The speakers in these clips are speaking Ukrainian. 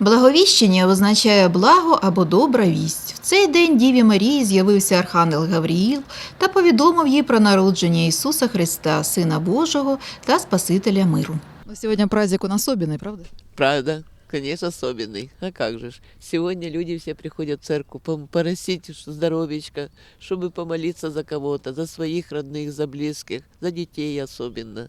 Благовіщення означає благо або добра вість. В цей день Діві Марії з'явився Архангел Гавріїл та повідомив їй про народження Ісуса Христа, Сина Божого та Спасителя миру. Но сегодня праздник он особенный, правда? Правда, конечно, особенный. А как же ж? Сегодня люди все приходят в церковь пом- просить ш- здоровечка, чтобы помолиться за кого-то, за своих родных, за близких, за детей особенно.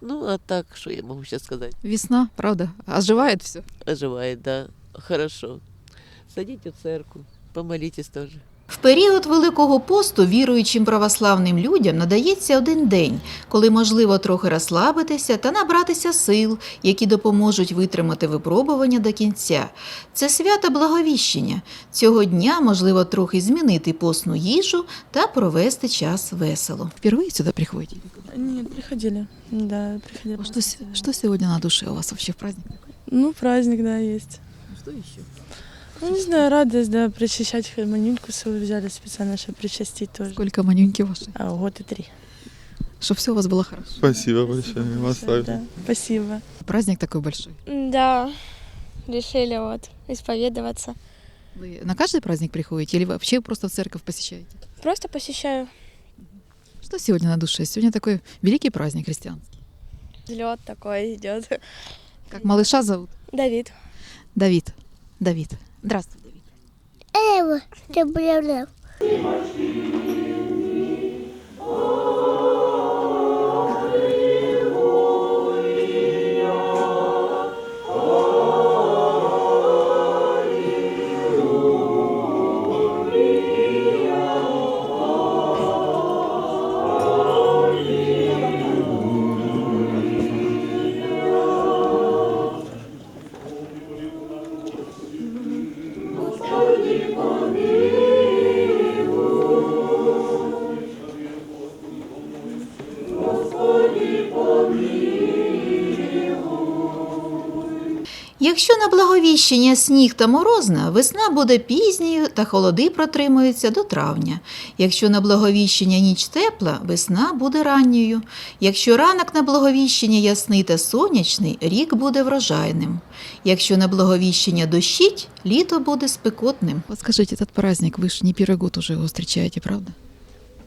Ну, а так, что я могу сейчас сказать? Весна, правда? Оживает все. Оживает, да, хорошо. Садите в церковь, помолитесь тоже. В період Великого посту віруючим православним людям надається один день, коли можливо трохи розслабитися та набратися сил, які допоможуть витримати випробування до кінця. Це свято благовіщення. Цього дня можливо трохи змінити постну їжу та провести час весело. Впервые сюда приходите? Нет, приходили. Да, приходили. А Что, с- что на душе у вас вообще в праздник? Ну, праздник, да, есть. Что еще? Ну, не знаю, радость, да, причащать манюньку свою взяли специально, чтобы причастить тоже. Сколько манюньки ваши? А, год и три. Чтобы все у вас было хорошо. Спасибо большое. Также. да. Спасибо. Праздник такой большой. Да, решили вот исповедоваться. Вы на каждый праздник приходите или вообще просто в церковь посещаете? Просто посещаю Что сегодня на душе? Сегодня такой великий праздник христианский. взлет такой идет. Как малыша зовут? Давид. Давид. Давид. Здравствуй, Давид. Ева, ти Якщо на благовіщення сніг та морозна, весна буде пізньою та холоди протримуються до травня. Якщо на благовіщення ніч тепла, весна буде ранньою. Якщо ранок на благовіщення ясний та сонячний, рік буде врожайним. Якщо на благовіщення дощить, літо буде спекотним. Вот скажите, этот праздник, вы же не первый год уже его встречаете, правда?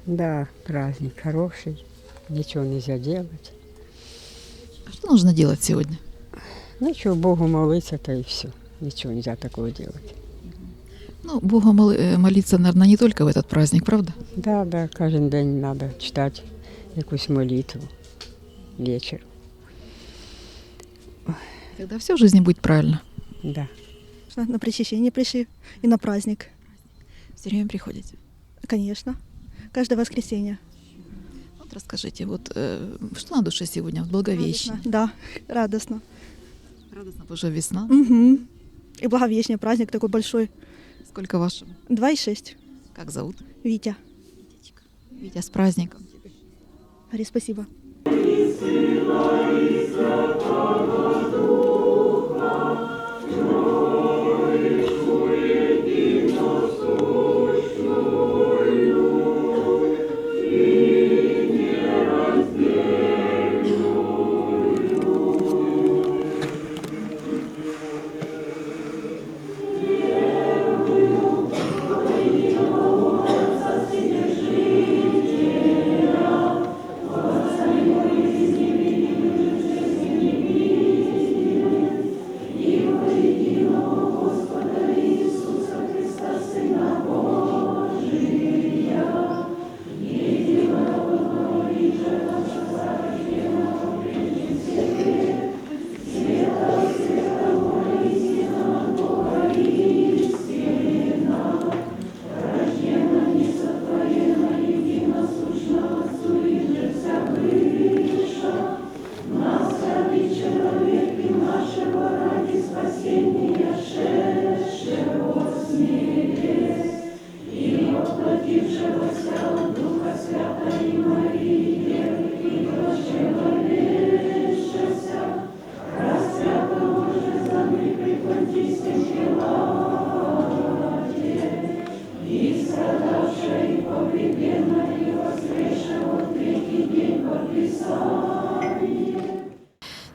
Да, праздник хороший, ничего нельзя делать. А что нужно делать сегодня? Ничего, Богу молиться, то и все. Ничего нельзя такого делать. Ну, Богу мол- молиться, наверное, не только в этот праздник, правда? Да, да, каждый день надо читать якусь молитву вечер. Тогда все в жизни будет правильно. Да. На причащение пришли и на праздник, Все время приходите. конечно. Каждое воскресенье. Вот расскажите, вот э, что на душе сегодня, в Благовещение? Радостно. Да, радостно. Радостно, потому что весна. Угу. И благовещение, праздник такой большой. Сколько вашему? Два и шесть. Как зовут? Витя. Витя, с праздником. Говори спасибо.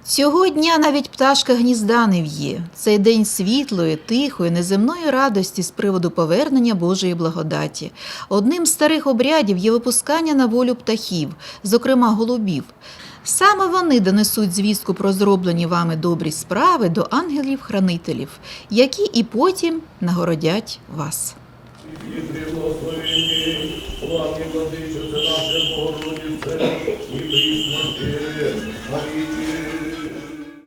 Цього дня навіть пташка гнізда не в'є. Цей день світлої, тихої, неземної радості з приводу повернення Божої благодаті. Одним з старих обрядів є випускання на волю птахів, зокрема голубів. Саме вони донесуть звістку про зроблені вами добрі справи до ангелів-хранителів, які і потім нагородять вас. Славні владичице наше Богородице, і присмерти, Марії,